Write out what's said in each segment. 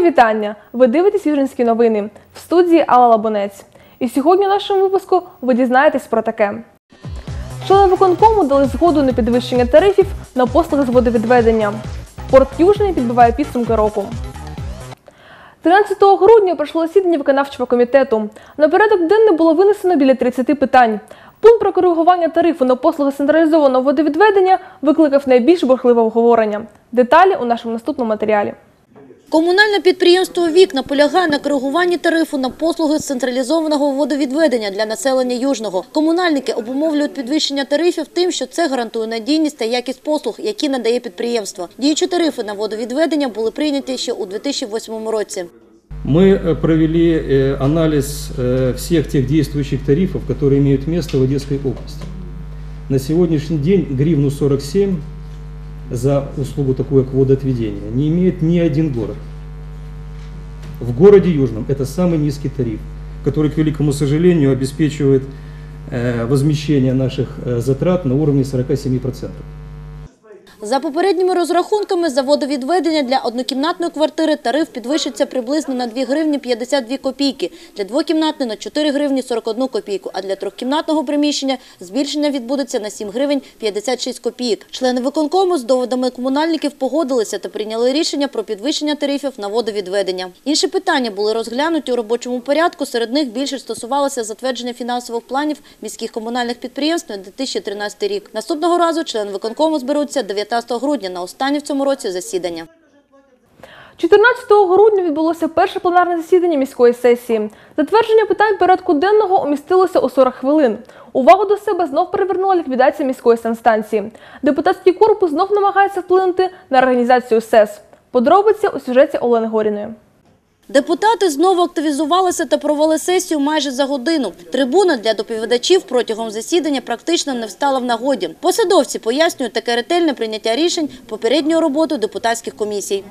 вітання! Ви дивитесь Южинські новини в студії Алла Лабунець. І сьогодні в нашому випуску ви дізнаєтесь про таке. Члени виконкому дали згоду на підвищення тарифів на послуги з водовідведення. Порт Южний підбиває підсумки року. 13 грудня пройшло засідання виконавчого комітету. На порядок денний було винесено біля 30 питань. Пункт про коригування тарифу на послуги централізованого водовідведення викликав найбільш бурхливе обговорення. Деталі у нашому наступному матеріалі. Комунальне підприємство «Вік» наполягає на коригуванні тарифу на послуги з централізованого водовідведення для населення Южного. Комунальники обумовлюють підвищення тарифів тим, що це гарантує надійність та якість послуг, які надає підприємство. Діючі тарифи на водовідведення були прийняті ще у 2008 році. Мы э, провели э, анализ э, всех тех действующих тарифов, которые имеют место в Одесской области. На сегодняшний день гривну 47 за услугу такую, как водоотведение, не имеет ни один город. В городе Южном это самый низкий тариф, который, к великому сожалению, обеспечивает э, возмещение наших э, затрат на уровне 47%. За попередніми розрахунками, за водовідведення для однокімнатної квартири тариф підвищиться приблизно на 2 гривні 52 копійки, для двокімнатної – на 4 гривні 41 копійку, а для трьохкімнатного приміщення збільшення відбудеться на 7 гривень 56 копійок. Члени виконкому з доводами комунальників погодилися та прийняли рішення про підвищення тарифів на водовідведення. Інші питання були розглянуті у робочому порядку, серед них більше стосувалося затвердження фінансових планів міських комунальних підприємств на 2013 рік. Наступного разу члени виконкому зберуться 19 грудня на останнє в цьому році засідання. 14 грудня відбулося перше пленарне засідання міської сесії. Затвердження питань порядку денного умістилося у 40 хвилин. Увагу до себе знов привернула ліквідація міської санстанції. Депутатський корпус знов намагається вплинути на організацію СЕС. Подробиці у сюжеті Олени Горіної. Депутати знову активізувалися та провели сесію майже за годину. Трибуна для доповідачів протягом засідання практично не встала в нагоді. Посадовці пояснюють таке ретельне прийняття рішень попередньою роботи депутатських комісій.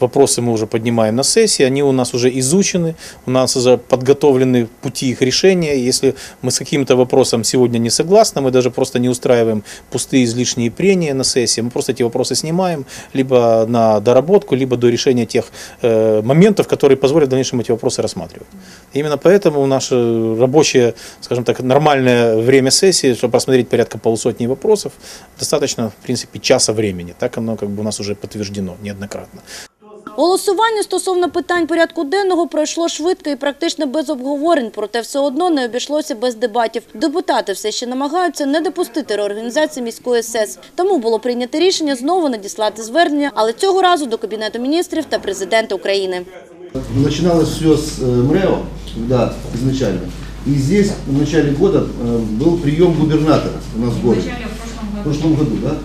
Вопросы мы уже поднимаем на сессии, они у нас уже изучены, у нас уже подготовлены пути их решения. Если мы с каким-то вопросом сегодня не согласны, мы даже просто не устраиваем пустые излишние прения на сессии, мы просто эти вопросы снимаем либо на доработку, либо до решения тех э, моментов, которые позволят в дальнейшем эти вопросы рассматривать. Именно поэтому наше рабочее, скажем так, нормальное время сессии, чтобы просмотреть порядка полусотни вопросов, достаточно, в принципе, часа времени. Так оно как бы у нас уже подтверждено неоднократно. Голосування стосовно питань порядку денного пройшло швидко і практично без обговорень, проте все одно не обійшлося без дебатів. Депутати все ще намагаються не допустити реорганізації міської СЕС. Тому було прийнято рішення знову надіслати звернення, але цього разу до Кабінету міністрів та президента України. Начиналось все с э, МРЭО, да, изначально. И здесь в начале года э, был прием губернатора у нас в городе. В прошлом году, да.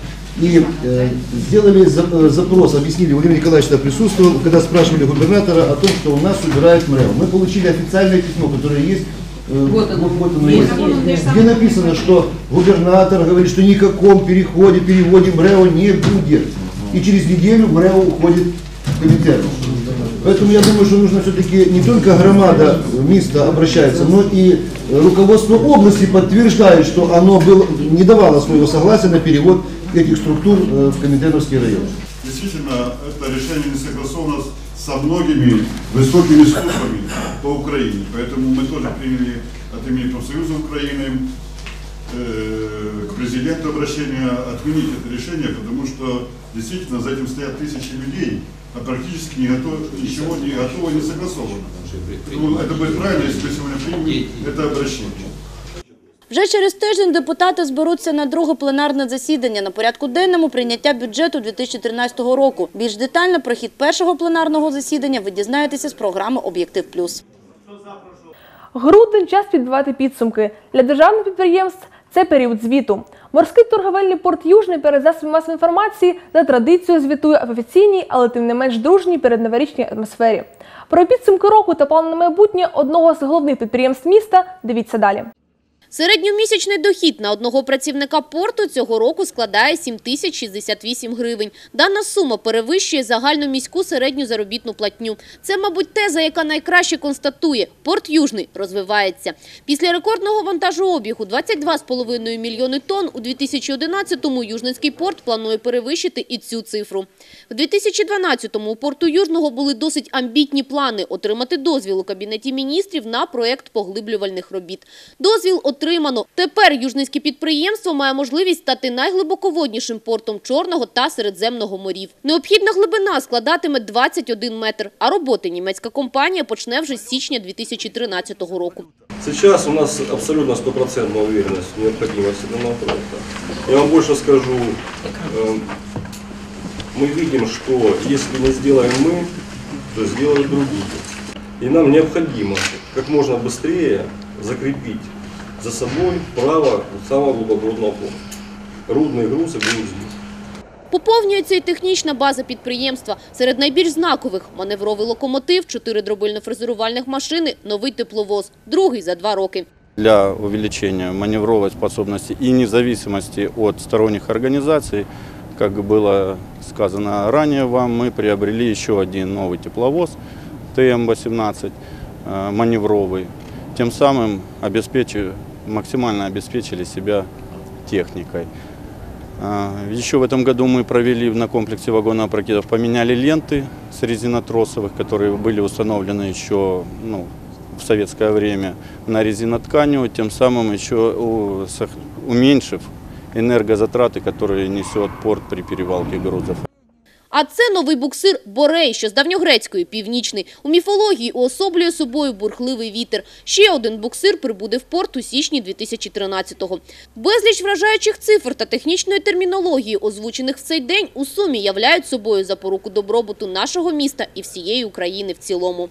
И э, сделали э, запрос, объяснили, Владимир Николаевич присутствовал, когда спрашивали губернатора о том, что у нас убирают МРЭО. Мы получили официальное письмо, которое есть, э, Вот оно. вот оно Есть, есть. где написано, что губернатор говорит, что никаком переходе, переводе МРЭО не будет. И через неделю МРЭО уходит в комитет. Поэтому я думаю, что нужно все-таки не только громада МИСТа обращается, но и руководство области подтверждает, что оно было, не давало своего согласия на перевод этих структур э, в комитетовский район. Действительно, это решение не согласовано со многими высокими службами по Украине. Поэтому мы тоже приняли от имени профсоюза Украины э, к президенту обращение отменить это решение, потому что действительно за этим стоят тысячи людей, а практически не готов, ничего не готово и не согласовано. Ну, это будет правильно, если мы сегодня примем это обращение. Вже через тиждень депутати зберуться на друге пленарне засідання. На порядку денному прийняття бюджету 2013 року. Більш детально про хід першого пленарного засідання ви дізнаєтеся з програми «Об'єктив плюс». Грудень час підбивати підсумки. Для державних підприємств це період звіту. Морський торговельний порт Южний перед засобами масової інформації за традицією звітує в офіційній, але тим не менш дружній передноворічній атмосфері. Про підсумки року та плани на майбутнє одного з головних підприємств міста дивіться далі. Середньомісячний дохід на одного працівника порту цього року складає 7068 гривень. Дана сума перевищує загальну міську середню заробітну платню. Це, мабуть, теза, яка найкраще констатує – порт Южний розвивається. Після рекордного вантажообігу 22,5 мільйони тонн у 2011-му Южницький порт планує перевищити і цю цифру. В 2012-му у порту Южного були досить амбітні плани – отримати дозвіл у Кабінеті міністрів на проєкт поглиблювальних робіт. Дозвіл отримано. Тепер Южницьке підприємство має можливість стати найглибоководнішим портом Чорного та Середземного морів. Необхідна глибина складатиме 21 метр, а роботи німецька компанія почне вже з січня 2013 року. Сейчас у нас абсолютно стопроцентная уверенность в необходимости данного проекта. Я вам больше скажу, э, мы видим, что если не сделаем мы, то сделают другие. И нам необходимо как можно быстрее закрепить за собой право самого глубоководного порта. Рудные грузы будут здесь. Поповнюється і технічна база підприємства. Серед найбільш знакових – маневровий локомотив, чотири дробильно-фрезерувальних машини, новий тепловоз. Другий за два роки. для увеличения маневровой способности и независимости от сторонних организаций, как было сказано ранее вам, мы приобрели еще один новый тепловоз ТМ-18 э, маневровый. Тем самым обеспечив- максимально обеспечили себя техникой. А, Еще в этом году мы провели на комплексе вагоноопрокидов, поменяли ленты с резинотросовых, которые были установлены еще ну, в советское время на резинотканевую, тем самым еще уменьшив энергозатраты, которые несет порт при перевалке грузов. А це новий буксир Борей, що з давньогрецької – північний. У міфології уособлює собою бурхливий вітер. Ще один буксир прибуде в порт у січні 2013-го. Безліч вражаючих цифр та технічної термінології, озвучених в цей день, у сумі являють собою запоруку добробуту нашого міста і всієї України в цілому.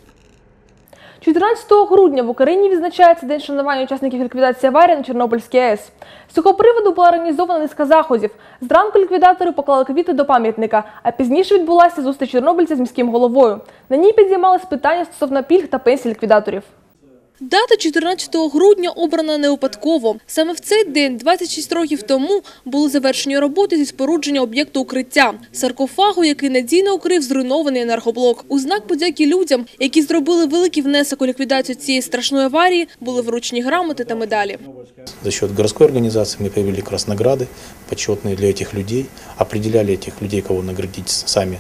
14 грудня в Україні відзначається День шанування учасників ліквідації аварії на Чорнобильській АЕС. З цього приводу була організована низка заходів. Зранку ліквідатори поклали квіти до пам'ятника, а пізніше відбулася зустріч чорнобильця з міським головою. На ній підіймались питання стосовно пільг та пенсій ліквідаторів. Дата 14 грудня обрана не випадково. Саме в цей день, 26 років тому, були завершені роботи зі спорудження об'єкту укриття – саркофагу, який надійно укрив зруйнований енергоблок. У знак подяки людям, які зробили великий внесок у ліквідацію цієї страшної аварії, були вручені грамоти та медалі. За счет городской организации мы провели как раз награды почетные для этих людей, определяли этих людей, кого наградить сами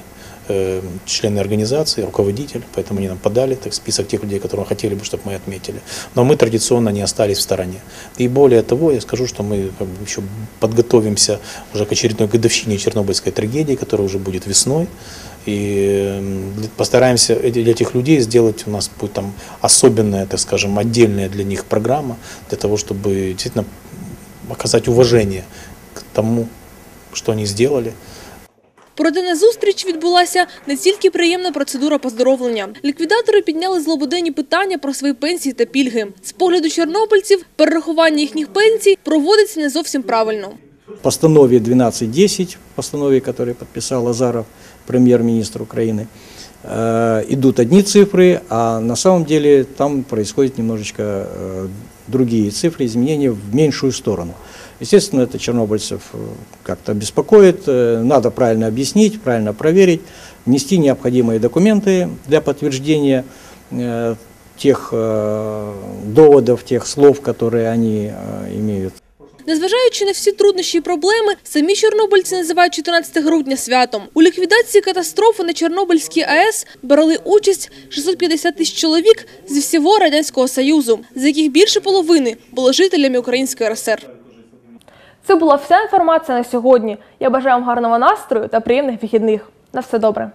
э, члены организации, руководитель, поэтому они нам подали так, список тех людей, которых хотели бы, чтобы мы отметили. Но мы традиционно не остались в стороне. И более того, я скажу, что мы как бы, еще подготовимся уже к очередной годовщине Чернобыльской трагедии, которая уже будет весной. И постараемся для этих людей сделать у нас будет там особенная, так скажем, отдельная для них программа, для того, чтобы действительно оказать уважение к тому, что они сделали. Проте на зустріч відбулася не тільки приємна процедура поздоровлення. Ліквідатори підняли злободенні питання про свої пенсії та пільги. З погляду чорнобильців, перерахування їхніх пенсій проводиться не зовсім правильно. В постанове 1210, постанове, которую подписал Азаров, премьер-министр Украины, э, идут одни цифры, а на самом деле там происходят немножечко э, другие цифры, изменения в меньшую сторону. Естественно, это чернобыльцев э, как-то беспокоит, э, надо правильно объяснить, правильно проверить, внести необходимые документы для подтверждения э, тех доводов, тех слов, которые они имеют. Незважаючи на всі труднощі і проблеми, самі чорнобильці називають 14 грудня святом. У ліквідації катастрофи на Чорнобильській АЕС брали участь 650 тисяч чоловік зі всього Радянського Союзу, з яких більше половини були жителями Української РСР. Це була вся інформація на сьогодні. Я бажаю вам гарного настрою та приємних вихідних. На все добре.